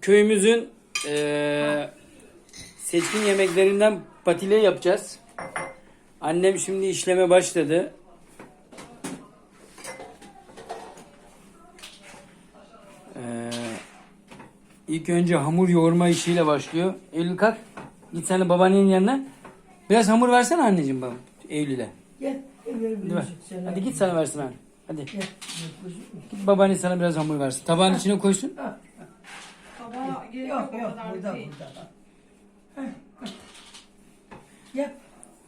köyümüzün eee, seçkin yemeklerinden patile yapacağız. Annem şimdi işleme başladı. Eee ilk önce hamur yoğurma işiyle başlıyor. Eylül kalk. Git sen de babaannenin yanına. Biraz hamur versene anneciğim baba. Eylül'e. Gel. Hadi, ver. Hadi git sana versin abi. Hadi. Gel. Git babaanne sana biraz hamur versin. Tabağın içine koysun. Gerek Yok yok o yok kadar burada değil. burada. Heh, heh. Gel.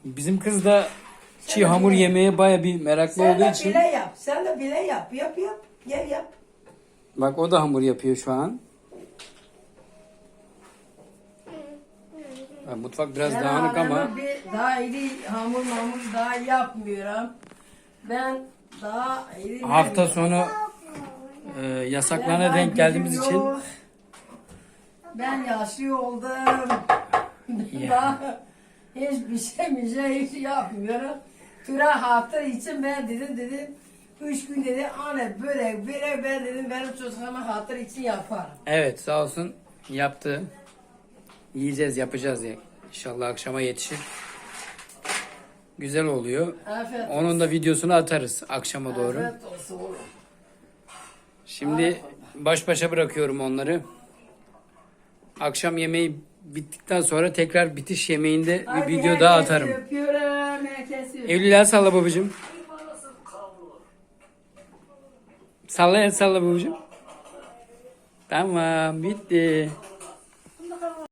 Bizim kız da çiğ hamur yemeye baya bir meraklı Sen olduğu de için. bile yap. Sen de bile yap. Yap yap. Gel yap. Bak o da hamur yapıyor şu an. Ha, Mutfak biraz Ben dağınık ama halime bir daha iri hamur mamur daha yapmıyorum. Ben daha iri hafta sonu e, yasaklarına denk geldiğimiz için Ben yaşlı oldum. Daha hiçbir şey bir şey yapmıyorum. Tura hatır için ben dedim dedim. Üç gün dedi anne börek börek ben dedim benim çocuğuma hatır için yaparım. evet sağ olsun yaptı. Yiyeceğiz yapacağız ya. İnşallah akşama yetişir. Güzel oluyor. Afiyet Onun da videosunu atarız akşama doğru. Afiyet olsun oğlum. Şimdi baş başa bırakıyorum onları. Akşam yemeği bittikten sonra tekrar bitiş yemeğinde bir Hadi video daha herkesi atarım. Öpüyorum herkesi. Evliliğe el salla babacığım. Salla el salla babacığım. Tamam bitti.